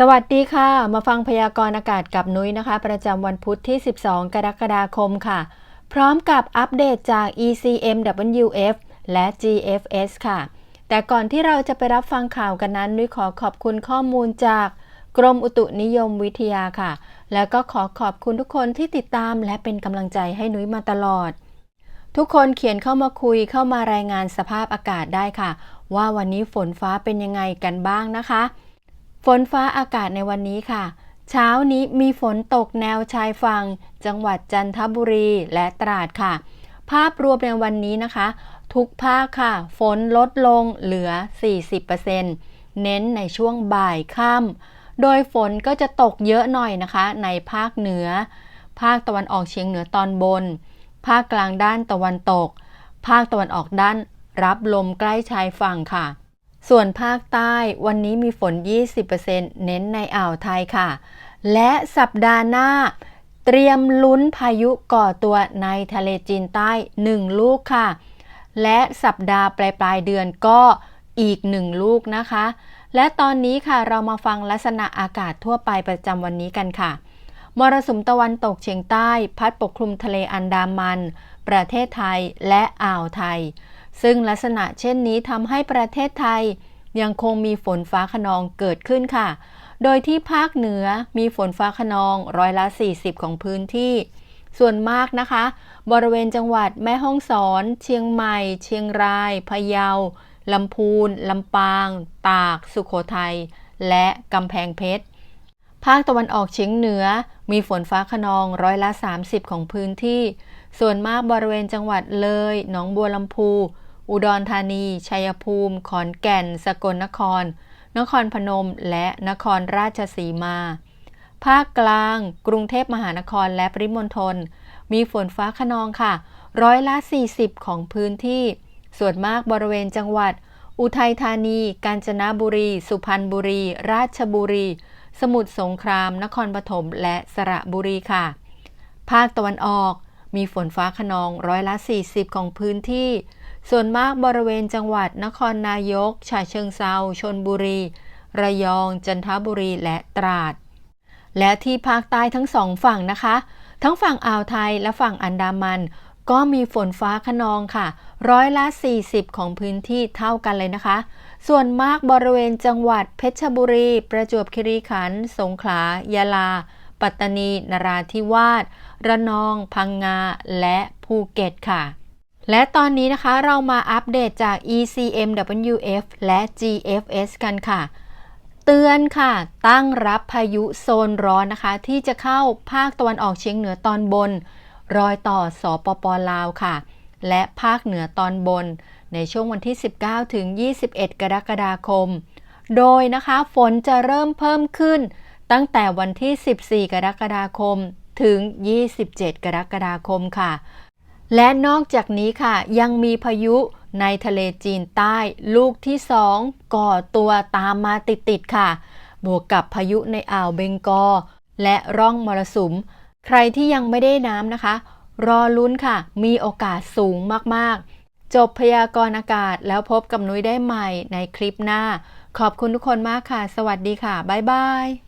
สวัสดีค่ะ มาฟังพยากรณ์อากาศกับนุ้ยนะคะ ประจำวันพุธที่ 12 กรกฎาคมค่ะ พร้อมกับอัปเดตจาก ECMWF และ GFS ค่ะ แต่ก่อนที่เราจะไปรับฟังข่าวกันนั้น นุ้ยขอขอบคุณข้อมูลจากกรมอุตุนิยมวิทยาค่ะ แล้วก็ขอขอบคุณทุกคนที่ติดตามและเป็นกำลังใจให้นุ้ยมาตลอด ทุกคนเขียนเข้ามาคุยเข้ามารายงานสภาพอากาศได้ค่ะ ว่าวันนี้ฝนฟ้าเป็นยังไงกันบ้างนะคะ ฝนฟ้าอากาศในวันนี้ค่ะ เช้านี้มีฝนตกแนวชายฝั่งจังหวัดจันทบุรีและตราดค่ะ ภาพรวมในวันนี้นะคะ ทุกภาคค่ะ ฝนลดลงเหลือ 40%เน้นในช่วงบ่ายค่ำ โดยฝนก็จะตกเยอะหน่อยนะคะ ในภาคเหนือ ภาคตะวันออกเฉียงเหนือตอนบน ภาคกลางด้านตะวันตก ภาคตะวันออกด้านรับลมใกล้ชายฝั่งค่ะ ส่วนภาคใต้วันนี้มีฝน 20%เน้นในอ่าวไทยค่ะ และสัปดาห์หน้า เตรียมลุ้นพายุก่อตัวในทะเลจีนใต้ 1 ลูกค่ะ และสัปดาห์ปลายปลายเดือนก็อีก 1 ลูกนะคะ และตอนนี้ค่ะเรามาฟังลักษณะอากาศทั่วไปประจำวันนี้กันค่ะ มรสุมตะวันตกเฉียงใต้ พัดปกคลุมทะเลอันดามัน ประเทศไทยและอ่าวไทย ซึ่งลักษณะเช่นนี้ทำให้ประเทศไทย ยังคงมีฝนฟ้าขนองเกิดขึ้นค่ะ โดยที่ภาคเหนือมีฝนฟ้าขนองร้อยละ 40 ของพื้นที่ ส่วนมากนะคะ บริเวณจังหวัดแม่ฮ่องสอน เชียงใหม่ เชียงราย พะเยา ลำพูน ลำปาง ตาก สุโขทัย และกำแพงเพชร ภาคตะวันออกเฉียงเหนือ มีฝนฟ้าขนองร้อยละ 30 ของพื้นที่ ส่วนมากบริเวณจังหวัดเลย หนองบัวลำพู อุดรธานี ชัยภูมิ ขอนแก่น สกลนคร นครพนม และนครราชสีมา ภาคกลาง กรุงเทพมหานครและปริมณฑล มีฝนฟ้าขนองค่ะ ร้อยละ 40 ของพื้นที่ ส่วนมากบริเวณจังหวัด อุทัยธานี กาญจนบุรี สุพรรณบุรี ราชบุรี สมุทรสงคราม นครปฐม และสระบุรีค่ะ ภาคตะวันออก มีฝนฟ้าขนองร้อยละ 40 ของพื้นที่ ส่วนมากบริเวณจังหวัดนครนายก ฉะเชิงเซาชนบุรี ระยอง จันทบุรี และตราด และที่ภาคใต้ทั้งสองฝั่งนะคะ ทั้งฝั่งอ่าวไทยและฝั่งอันดามัน ก็มีฝนฟ้าขนองค่ะ ร้อยละ 40 ของพื้นที่เท่ากันเลยนะคะ ส่วนมากบริเวณจังหวัดเพชรบุรี ประจวบคีรีขันธ์ สงขลายะลา ปัตตานี นราธิวาส ระนอง พังงา และภูเก็ตค่ะ และตอนนี้นะคะเรามาอัปเดตจาก ECMWF และ GFS กันค่ะ เตือนค่ะ ตั้งรับพายุโซนร้อนนะคะ ที่จะเข้าภาคตะวันออกเฉียงเหนือตอนบน รอยต่อสอปปลาวค่ะ และภาคเหนือตอนบน ในช่วงวันที่ 19 ถึง 21 กรกฎาคม โดยนะคะฝนจะเริ่มเพิ่มขึ้น ตั้งแต่วันที่ 14 กรกฎาคมถึง 27 กรกฎาคมค่ะ และนอกจากนี้ค่ะยังมีพายุในทะเลจีนใต้ลูกที่2ก่อตัวตามมาติดๆค่ะ บวกกับพายุในอ่าวเบงกอ และร่องมรสุม ใครที่ยังไม่ได้น้ำนะคะ รอลุ้นค่ะ มีโอกาสสูงมากๆ จบพยากรณ์อากาศแล้วพบกับนุ้ยได้ใหม่ในคลิปหน้า ขอบคุณทุกคนมากค่ะ สวัสดีค่ะ บ๊ายบาย